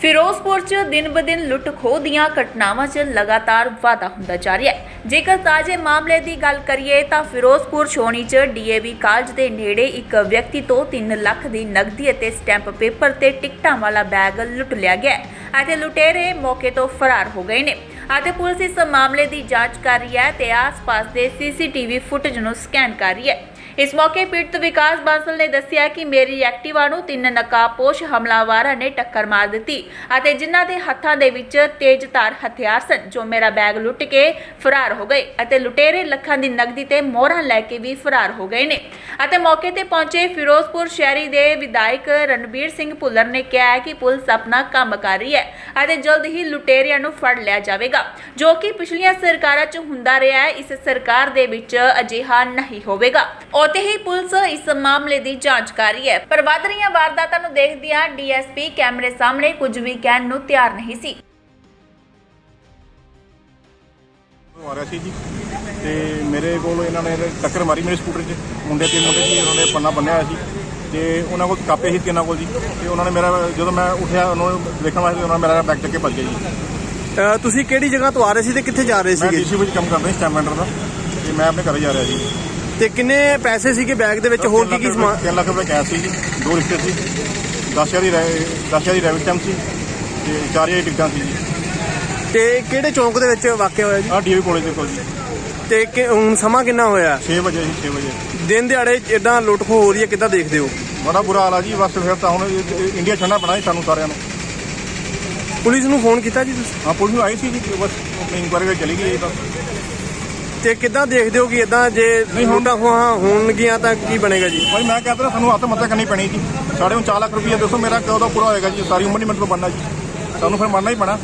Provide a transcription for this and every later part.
ਫਿਰੋਜ਼ਪੁਰ 'ਚ ਦਿਨ-ਬਦਿਨ ਲੁੱਟ-ਖੋਹ ਦੀਆਂ ਘਟਨਾਵਾਂ 'ਚ ਲਗਾਤਾਰ ਵਾਧਾ ਹੁੰਦਾ ਜਾ ਰਿਹਾ ਹੈ। ਜੇਕਰ ਤਾਜ਼ੇ ਮਾਮਲੇ ਦੀ ਗੱਲ ਕਰੀਏ ਤਾਂ ਫਿਰੋਜ਼ਪੁਰ ਛੋਣੀ 'ਚ ਡੀਏਵੀ ਕਾਲਜ ਦੇ ਨੇੜੇ ਇੱਕ ਵਿਅਕਤੀ ਤੋਂ 3 ਲੱਖ ਦੀ ਨਕਦੀ ਅਤੇ ਸਟੈਂਪ ਪੇਪਰ ਤੇ ਟਿਕਟਾਂ ਵਾਲਾ ਬੈਗ ਲੁੱਟ ਲਿਆ ਗਿਆ ਅਤੇ ਲੁਟੇਰੇ ਮੌਕੇ ਤੋਂ ਫਰਾਰ ਹੋ ਗਏ ਨੇ ਅਤੇ ਪੁਲਿਸ ਇਸ ਮਾਮਲੇ ਦੀ ਜਾਂਚ ਕਰ ਰਹੀ ਹੈ ਤੇ ਆਸ-ਪਾਸ ਦੇ ਸੀਸੀਟੀਵੀ ਫੁਟੇਜ ਨੂੰ ਸਕੈਨ ਕਰ ਰਹੀ ਹੈ। ਇਸ ਮੌਕੇ ਪੀੜਤ ਵਿਕਾਸ ਬਾਂਸਲ ਨੇ ਦੱਸਿਆ ਕਿ ਮੇਰੀ ਐਕਟਿਵਾ ਨੂੰ ਤਿੰਨ ਨਕਾਬਪੋਸ਼ ਹਮਲਾਵਰਾਂ ਨੇ ਟੱਕਰ ਮਾਰ ਦਿੱਤੀ ਅਤੇ ਜਿਨ੍ਹਾਂ ਦੇ ਹੱਥਾਂ ਦੇ ਵਿੱਚ ਤੇਜ਼ਧਾਰ ਹਥਿਆਰ ਸਨ, ਜੋ ਮੇਰਾ ਬੈਗ ਲੁੱਟ ਕੇ ਫਰਾਰ ਹੋ ਗਏ ਅਤੇ ਲੁਟੇਰੇ ਲੱਖਾਂ ਦੀ ਨਕਦੀ ਤੇ ਮੋਹਰਾਂ ਲੈ ਕੇ ਵੀ ਫਰਾਰ ਹੋ ਗਏ ਨੇ। ਅਤੇ ਮੌਕੇ ਤੇ ਪਹੁੰਚੇ ਫਿਰੋਜ਼ਪੁਰ ਸ਼ਹਿਰੀ ਦੇ ਵਿਧਾਇਕ ਰਣਬੀਰ ਸਿੰਘ ਭੁੱਲਰ ਨੇ ਕਿਹਾ ਕਿ ਪੁਲਿਸ ਆਪਣਾ ਕੰਮ ਕਰ ਰਹੀ ਹੈ ਅਤੇ ਜਲਦ ਹੀ ਲੁਟੇਰਿਆਂ ਨੂੰ ਫੜ ਲਿਆ ਜਾਵੇਗਾ, ਜੋ ਕਿ ਪਿਛਲੀਆਂ ਸਰਕਾਰਾਂ 'ਚ ਹੁੰਦਾ ਰਿਹਾ ਹੈ, ਇਸ ਸਰਕਾਰ ਦੇ ਵਿੱਚ ਅਜਿਹਾ ਨਹੀਂ ਹੋਵੇਗਾ। ਉਤੇ ਹੀ ਪੁਲਿਸ ਇਸ ਮਾਮਲੇ ਦੀ ਜਾਂਚ ਕਰ ਰਹੀ ਹੈ। ਪਰ ਵੱਧ ਰਹੀਆਂ ਵਾਰਦਾਤਾਂ ਨੂੰ ਦੇਖਦਿਆਂ ਡੀਐਸਪੀ ਕੈਮਰੇ ਸਾਹਮਣੇ ਕੁਝ ਵੀ ਕਹਿਣ ਨੂੰ ਤਿਆਰ ਨਹੀਂ ਸੀ। ਆ ਰਿਹਾ ਸੀ ਜੀ ਤੇ ਮੇਰੇ ਕੋਲ ਇਹਨਾਂ ਨੇ ਟੱਕਰ ਮਾਰੀ ਮੇਰੇ ਸਕੂਟਰ 'ਚ। ਮੁੰਡੇ ਤਿੰਨ ਮੁੰਡੇ ਸੀ ਉਹਨਾਂ ਨੇ ਪੰਨਾ ਬੰਨਿਆ ਹੋਇਆ ਸੀ ਤੇ ਉਹਨਾਂ ਕੋਲ ਕਾਪੇ ਸੀ ਤਿੰਨਾਂ ਕੋਲ ਜੀ ਤੇ ਉਹਨਾਂ ਨੇ ਮੇਰਾ ਜਦੋਂ ਮੈਂ ਉੱਠਿਆ ਉਹਨਾਂ ਨੂੰ ਦੇਖਣ ਵਾਸਤੇ ਉਹਨਾਂ ਨੇ ਮੇਰਾ ਬੈਗ ਚੱਕ ਕੇ ਭੱਜ ਗਿਆ ਜੀ। ਤੁਸੀਂ ਕਿਹੜੀ ਜਗ੍ਹਾ ਤੋਂ ਆ ਰਹੇ ਸੀ ਤੇ ਕਿੱਥੇ ਜਾ ਰਹੇ ਮੈਂ ਸੀਗੇ? ਡੀਸੀ ਵਿੱਚ ਕੰਮ ਕਰਦਾ ਸੀ ਸਟੈਮੈਂਡਰ ਦਾ ਤੇ ਮੈਂ ਆਪਣੇ ਘਰੇ ਜਾ ਰਿਹਾ ਸੀ ਤੇ ਕਿੰਨੇ ਪੈਸੇ ਸੀਗੇ ਬੈਗ ਦੇ ਵਿੱਚ? ਹੋਰ ਕੀ ਕੀ ਸਮਾਨ? 3 ਲੱਖ ਰੁਪਏ ਕੈਸ਼ ਸੀ ਜੀ ਦੋ ਰਿਸ਼ਤੇ ਸੀ 10000 ਦੀ ਰਹਿ- ਦਸ ਹਜ਼ਾਰ ਦੀ ਰੈਵਿਟ ਟਾਈਮ ਸੀ ਤੇ 4000 ਦੀ ਟਿਕਟਾਂ ਸੀ ਜੀ ਤੇ ਕਿਹੜੇ ਚੌਂਕ ਦੇ ਵਿੱਚ ਵਾਕਿਆ ਹੋਇਆ ਜੀ? ਆਹ ਡੀਏਵੀ ਕਾਲਜ ਦੇ ਕੋਲ ਜੀ। ਤੇ ਕਿ- ਹੁਣ ਸਮਾਂ ਕਿੰਨਾ ਹੋਇਆ? 6 ਵਜੇ ਸੀ 6 ਵਜੇ। ਦਿਨ ਦਿਹਾੜੇ ਇਦਾਂ ਲੁੱਟ ਖੋਹ ਹੋ ਰਹੀ ਹੈ ਕਿੱਦਾਂ ਦੇਖਦੇ ਹੋ? ਬੜਾ ਬੁਰਾ ਹਾਲ ਆ ਜੀ ਬਸ ਫਿਰ ਤਾਂ ਹੁਣ ਇੰਡੀਆ ਛੱਡਣਾ ਪੈਣਾ ਜੀ ਸਾਨੂੰ ਸਾਰਿਆਂ ਨੂੰ। ਪੁਲਿਸ ਨੂੰ ਫੋਨ ਕੀਤਾ ਜੀ ਤੁਸੀਂ? ਹਾਂ ਪੁਲਿਸ ਨੂੰ ਆਈ ਸੀ ਜੀ ਬਸ ਆਪਣੀ ਇਨਕੁਆਇਰੀ ਚਲੀ ਗਈ ਇਹ ਤਾਂ ਤੇ ਕਿੱਦਾਂ ਦੇਖਦੇ ਹੋ ਕਿ ਇਦਾਂ ਜੇ ਨਹੀਂ, ਹੁਣ- ਲੁੱਟਾਂ ਖੋਹਾਂ ਹੋਣਗੀਆਂ ਤਾਂ ਕੀ ਬਣੇਗਾ ਜੀ? ਭਾਈ ਮੈਂ ਕਹਿੰਦਾ ਸਾਨੂੰ ਹੱਥ ਮੱਤਾ ਕਰਨੀ ਪੈਣੀ ਜੀ। ਸਾਡੇ ਹੁਣ 4 ਲੱਖ ਰੁਪਏ ਦੱਸੋ ਮੇਰਾ ਕਦੋਂ ਦਾ ਪੂਰਾ ਹੋਏਗਾ ਜੀ? ਸਾਰੀ ਉਮਰ ਨਹੀਂ ਮੇਰੇ ਤੋਂ ਬਣਨਾ ਜੀ। ਸਾਨੂੰ ਫਿਰ ਮੰਨਣਾ ਹੀ ਪੈਣਾ।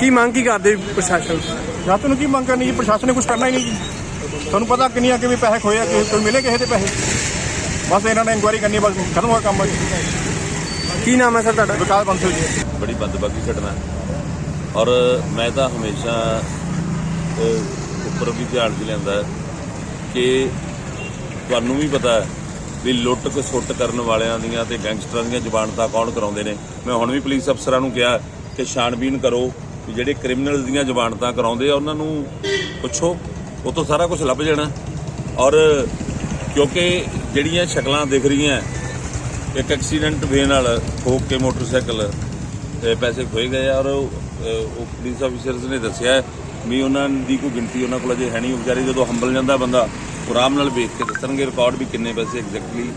ਕੀ ਮੰਗ ਕੀ ਕਰਦੇ ਪ੍ਰਸ਼ਾਸਨ? ਜੱਤ ਨੂੰ ਕੀ ਮੰਗ ਕਰਨੀ ਜੀ? ਪ੍ਰਸ਼ਾਸਨ ਨੇ ਕੁਝ ਕਰਨਾ ਹੀ ਨਹੀਂ ਜੀ। ਤੁਹਾਨੂੰ ਪਤਾ ਕਿੰਨੀਆਂ ਕਿ ਵੀ ਪੈਸੇ ਖੋਏ ਆ ਕਿ ਕੋਈ ਮਿਲੇ ਕਿਸੇ ਦੇ ਪੈਸੇ? ਬਸ ਇਹਨਾਂ ਨੇ ਇਨਕੁਆਇਰੀ ਕਰਨੀ ਬਸ ਖਤਮ ਹੋਇਆ ਕੰਮ ਜੀ। ਕੀ ਨਾਮ ਹੈ ਸਰ ਤੁਹਾਡਾ? ਵਿਕਾਸ ਬੰਸਲ ਜੀ। ਬੜੀ ਬੰਦਬਾਗੀ ਘਟਨਾ। ਹੈ। ਔਰ ਮੈਂ ਤਾਂ ਹਮੇਸ਼ਾ ਉੱਪਰ ਵੀ ਧਿਆਨ 'ਚ ਲਿਆਂਦਾ ਕਿ ਤੁਹਾਨੂੰ ਵੀ ਪਤਾ ਹੈ ਵੀ ਲੁੱਟ ਖਸੁੱਟ ਕਰਨ ਵਾਲਿਆਂ ਦੀਆਂ ਤੇ ਗੈਂਗਸਟਰਾਂ ਦੀਆਂ ਜ਼ਬਾਨਤਾਂ ਕੌਣ ਕਰਾਉਂਦੇ ਨੇ। ਮੈਂ ਹੁਣ ਵੀ ਪੁਲਿਸ ਅਫਸਰਾਂ ਨੂੰ ਕਿਹਾ ਕਿ ਛਾਣਬੀਨ ਕਰੋ ਵੀ ਜਿਹੜੇ ਕ੍ਰਿਮੀਨਲ ਦੀਆਂ ਜ਼ਬਾਨਤਾਂ ਕਰਾਉਂਦੇ ਆ, ਉਹਨਾਂ ਨੂੰ ਪੁੱਛੋ, ਉਹ ਤੋਂ ਸਾਰਾ ਕੁਝ ਲੱਭ ਜਾਣਾ। ਔਰ ਕਿਉਂਕਿ ਜਿਹੜੀਆਂ ਸ਼ਕਲਾਂ ਦਿਖ ਰਹੀਆਂ, ਇੱਕ ਐਕਸੀਡੈਂਟ ਵੇ ਨਾਲ ਠੋਕ ਕੇ ਮੋਟਰਸਾਈਕਲ ਪੈਸੇ ਖੋਏ ਗਏ ਔਰ ਉਹ ਪੁਲਿਸ ਆਫੀਸਰਸ ਨੇ ਦੱਸਿਆ ਵੀ ਉਹਨਾਂ ਦੀ ਕੋਈ ਗਿਣਤੀ ਉਹਨਾਂ ਕੋਲ ਅਜੇ ਹੈ ਨਹੀਂ। ਵਿਚਾਰੇ ਜਦੋਂ ਹੰਬਲ ਜਾਂਦਾ ਬੰਦਾ ਆਰਾਮ ਨਾਲ ਵੇਖ ਕੇ ਦੱਸਣਗੇ ਰਿਕਾਰਡ ਵੀ ਕਿੰਨੇ ਪੈਸੇ ਐਗਜ਼ੈਕਟਲੀ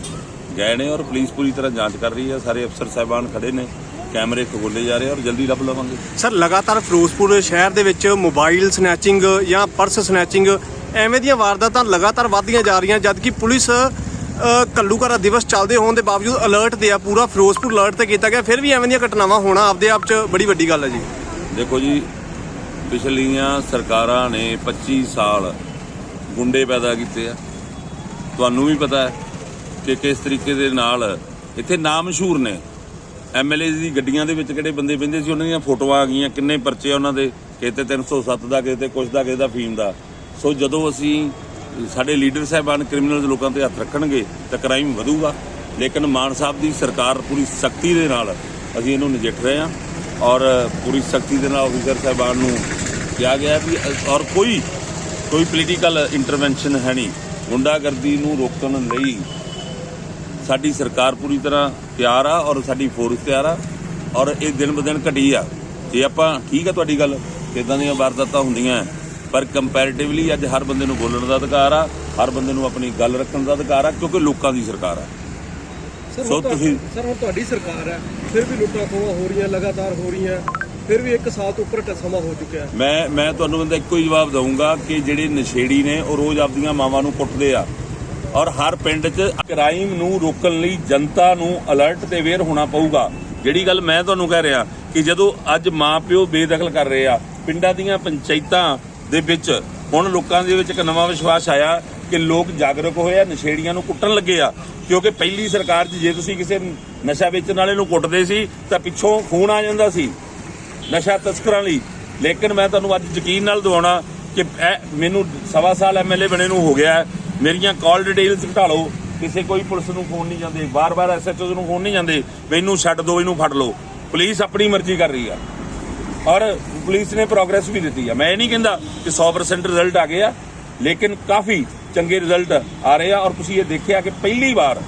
ਗਏ ਨੇ ਔਰ ਪੁਲਿਸ ਪੂਰੀ ਤਰ੍ਹਾਂ ਜਾਂਚ ਕਰ ਰਹੀ ਹੈ। ਸਾਰੇ ਅਫਸਰ ਸਾਹਿਬਾਨ ਖੜੇ ਨੇ ਕੈਮਰੇ ਖੋਲੇ ਜਾ ਰਹੇ ਔਰ ਜਲਦੀ ਲੱਭ ਲਵਾਂਗੇ। ਸਰ ਲਗਾਤਾਰ ਫਿਰੋਜ਼ਪੁਰ ਸ਼ਹਿਰ ਦੇ ਵਿੱਚ ਮੋਬਾਈਲ ਸਨੈਚਿੰਗ ਜਾਂ ਪਰਸ ਸਨੈਚਿੰਗ ਐਵੇਂ ਦੀਆਂ ਵਾਰਦਾਤਾਂ ਲਗਾਤਾਰ ਵਧਦੀਆਂ ਜਾ ਰਹੀਆਂ ਜਦਕਿ ਪੁਲਿਸ ਅ, ਘੱਲੂਘਾਰਾ ਦਿਵਸ ਚੱਲਦੇ ਹੋਣ ਦੇ ਬਾਵਜੂਦ ਅਲਰਟ ਤੇ ਆ ਪੂਰਾ ਫਿਰੋਜ਼ਪੁਰ ਅਲਰਟ ਤੇ ਕੀਤਾ ਗਿਆ। ਫਿਰ ਵੀ ਐਵੇਂ ਦੀਆਂ ਘਟਨਾਵਾਂ ਹੋਣਾ ਆਪਦੇ ਆਪ 'ਚ ਬੜੀ ਵੱਡੀ ਗੱਲ ਹੈ ਜੀ। ਦੇਖੋ ਜੀ ਪਿਛਲੀਆਂ ਸਰਕਾਰਾਂ ਨੇ 25 ਸਾਲ ਗੁੰਡੇ ਪੈਦਾ ਕੀਤੇ ਆ। ਤੁਹਾਨੂੰ ਵੀ ਪਤਾ ਹੈ ਕਿ ਕਿਸ ਤਰੀਕੇ ਦੇ ਨਾਲ ਇੱਥੇ ਨਾਮ ਮਸ਼ਹੂਰ ਨੇ। ਐਮਐਲਏ ਦੀ ਗੱਡੀਆਂ ਦੇ ਵਿੱਚ ਕਿਹੜੇ ਬੰਦੇ ਬੰਦੇ ਸੀ, ਉਹਨਾਂ ਦੀਆਂ ਫੋਟੋਆਂ ਆ ਗਈਆਂ, ਕਿੰਨੇ ਪਰਚੇ ਉਹਨਾਂ ਦੇ ਕਿਤੇ 307 ਦਾ ਕਿਤੇ ਕੁਛ ਦਾ ਕਿਤੇ ਦਾ ਫੀਮ ਦਾ। ਸੋ ਜਦੋਂ ਅਸੀਂ ਸਾਡੇ ਲੀਡਰ ਸਾਹਿਬਾਨ ਕ੍ਰਿਮੀਨਲਸ ਲੋਕਾਂ ਤੇ ਹੱਥ ਰੱਖਣਗੇ ਤਾਂ ਕ੍ਰਾਈਮ ਵਧੂਗਾ। ਲੇਕਿਨ ਮਾਨ ਸਾਹਿਬ ਦੀ ਸਰਕਾਰ ਪੂਰੀ ਸਖਤੀ ਦੇ ਨਾਲ ਅਸੀਂ ਇਹਨੂੰ ਨਜਿੱਠ ਰਹੇ ਹਾਂ। ਔਰ ਪੂਰੀ ਸਖਤੀ ਦੇ ਨਾਲ ਅਫੀਸਰ ਸਾਹਿਬਾਨ ਨੂੰ ਕਿਹਾ ਗਿਆ ਵੀ ਔਰ ਕੋਈ ਕੋਈ ਪੋਲੀਟੀਕਲ ਇੰਟਰਵੈਂਸ਼ਨ ਹੈ ਨਹੀਂ। ਗੁੰਡਾਗਰਦੀ ਨੂੰ ਰੋਕਣ ਲਈ ਸਾਡੀ ਸਰਕਾਰ ਪੂਰੀ ਤਰ੍ਹਾਂ ਤਿਆਰ ਆ ਔਰ ਸਾਡੀ ਫੋਰਸ ਤਿਆਰ ਆ ਔਰ ਇਹ ਦਿਨ ਬ ਦਿਨ ਘਟੀ ਆ। ਜੇ ਆਪਾਂ ਠੀਕ ਆ ਤੁਹਾਡੀ ਗੱਲ ਇਦਾਂ ਦੀਆਂ ਵਾਰਦਾਤਾਂ ਹੁੰਦੀਆਂ ਪਰ ਕੰਪੈਰੀਟਿਵਲੀ ਅੱਜ ਹਰ ਬੰਦੇ ਨੂੰ ਬੋਲਣ ਦਾ ਅਧਿਕਾਰ ਆ ਹਰ ਬੰਦੇ ਨੂੰ ਆਪਣੀ ਗੱਲ ਰੱਖਣ ਦਾ ਅਧਿਕਾਰ ਆ ਕਿਉਂਕਿ ਲੋਕਾਂ ਦੀ ਸਰਕਾਰ ਆ। ਸਰ ਸੋ ਤੁਸੀਂ- ਸਰ ਹੁਣ ਤੁਹਾਡੀ ਸਰਕਾਰ ਹੈ। ਫਿਰ ਵੀ ਲੁੱਟਾਂ ਖੋਹਾਂ ਹੋ ਰਹੀਆਂ, ਲਗਾਤਾਰ ਹੋ ਰਹੀਆਂ, ਫਿਰ ਵੀ 1 ਸਾਲ ਤੋਂ ਉੱਪਰ ਸਮਾਂ ਹੋ ਚੁੱਕਿਆ ਹੈ। ਮੈਂ ਮੈਂ ਤੁਹਾਨੂੰ ਬੰਦਾ ਇੱਕੋ ਹੀ ਜਵਾਬ ਦਊਂਗਾ ਕਿ ਜਿਹੜੇ ਨਸ਼ੇੜੀ ਨੇ, ਉਹ ਰੋਜ਼ ਆਪਦੀਆਂ ਮਾਵਾਂ ਨੂੰ ਕੁੱਟਦੇ ਆ। ਔਰ ਹਰ ਪਿੰਡ 'ਚ ਕ੍ਰਾਈਮ ਨੂੰ ਰੋਕਣ ਲਈ ਜਨਤਾ ਨੂੰ ਅਲਰਟ ਤੇ ਅਵੇਅਰ ਹੋਣਾ ਪਊਗਾ। ਜਿਹੜੀ ਗੱਲ ਮੈਂ ਤੁਹਾਨੂੰ ਕਹਿ ਰਿਹਾ ਕਿ ਜਦੋਂ ਅੱਜ ਮਾਪਿਓ ਬੇਦਖਲ ਕਰ ਰਹੇ ਆ, ਪਿੰਡਾਂ ਦੀਆਂ ਪੰਚਾਇਤਾਂ ਦੇ ਵਿੱਚ, ਹੁਣ ਲੋਕਾਂ ਦੇ ਵਿੱਚ ਇੱਕ ਨਵਾਂ ਵਿਸ਼ਵਾਸ ਆਇਆ ਕਿ ਲੋਕ ਜਾਗਰੂਕ ਹੋਏ ਆ, ਨਸ਼ੇੜੀਆਂ ਨੂੰ ਕੁੱਟਣ ਲੱਗੇ ਆ। ਕਿਉਂਕਿ ਪਹਿਲੀ ਸਰਕਾਰ 'ਚ ਜੇ ਤੁਸੀਂ ਕਿਸੇ ਨਸ਼ਾ ਵੇਚਣ ਵਾਲੇ ਨੂੰ ਕੁੱਟਦੇ ਸੀ, ਤਾਂ ਪਿੱਛੋਂ ਖੂਨ ਆ ਜਾਂਦਾ ਸੀ ਨਸ਼ਾ ਤਸਕਰਾਂ ਲਈ। ਲੇਕਿਨ ਮੈਂ ਤੁਹਾਨੂੰ ਅੱਜ ਯਕੀਨ ਨਾਲ ਦਿਵਾਉਣਾ ਕਿ ਇਹ ਮੈਨੂੰ ਸਵਾ ਸਾਲ ਐਮਐਲਏ ਬਣੇ ਨੂੰ ਹੋ ਗਿਆ ਮੇਰੀਆਂ ਕਾਲ ਡਿਟੇਲਸ ਘਟਾ ਲਓ। ਕਿਸੇ ਕੋਈ ਪੁਲਿਸ ਨੂੰ ਫੋਨ ਨਹੀਂ ਜਾਂਦੇ। ਬਾਰ-ਬਾਰ ਐਸਐਚਓ ਨੂੰ ਫੋਨ ਨਹੀਂ ਜਾਂਦੇ। ਵੀ ਇਹਨੂੰ ਛੱਡ ਦਿਓ ਇਹਨੂੰ ਫੜ ਲਓ। ਪੁਲਿਸ ਆਪਣੀ ਮਰਜ਼ੀ ਕਰ ਰਹੀ ਆ। ਔਰ ਪੁਲਿਸ ਨੇ ਪ੍ਰੋਗਰੈਸ ਵੀ ਦਿੱਤੀ ਆ। ਮੈਂ ਇਹ ਨਹੀਂ ਕਹਿੰਦਾ ਕਿ 100% ਰਿਜ਼ਲਟ ਆ ਗਏ ਆ। ਲੇਕਿਨ ਕਾਫੀ ਚੰਗੇ ਰਿਜ਼ਲਟ ਆ ਰਹੇ ਆ ਔਰ ਤੁਸੀਂ ਇਹ ਦੇਖਿਆ ਕਿ ਪਹਿਲੀ ਵਾਰ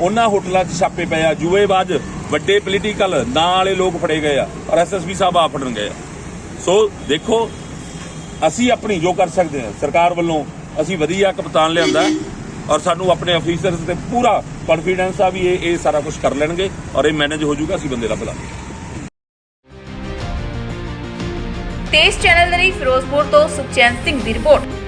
ਉਹਨਾਂ ਹੋਟਲਾਂ 'ਚ ਛਾਪੇ ਪਏ ਆ। ਜੂਏਬਾਜ਼ ਵੱਡੇ ਪੋਲੀਟੀਕਲ ਨਾਂ ਵਾਲੇ ਲੋਕ ਫੜੇ ਗਏ ਆ ਔਰ ਐਸਐਸਪੀ ਸਾਹਿਬ ਆ ਫੜਨ ਗਏ ਆ। ਸੋ ਦੇਖੋ, ਅਸੀਂ ਆਪਣੀ ਜੋ ਕਰ ਸਕਦੇ ਹਾਂ ਸਰਕਾਰ ਵੱਲੋਂ ਅਸੀਂ ਵਧੀਆ ਕਪਤਾਨ ਲਿਆਂਦਾ ਔਰ ਸਾਨੂੰ ਆਪਣੇ ਅਫੀਸਰਸ ਤੇ ਪੂਰਾ ਕੌਨਫੀਡੈਂਸ ਆ ਵੀ ਇਹ ਇਹ ਸਾਰਾ ਕੁਝ ਕਰ ਲੈਣਗੇ ਔਰ ਇਹ ਮੈਨੇਜ ਹੋ ਜਾਊਗਾ, ਅਸੀਂ ਬੰਦੇ ਲੱਭ ਲਾਂਗੇ। ਤੇਜ਼ ਚੈਨਲ ਲਈ ਫਿਰੋਜ਼ਪੁਰ ਤੋਂ ਸੁਖਚੈਨ ਸਿੰਘ ਦੀ ਰਿਪੋਰਟ।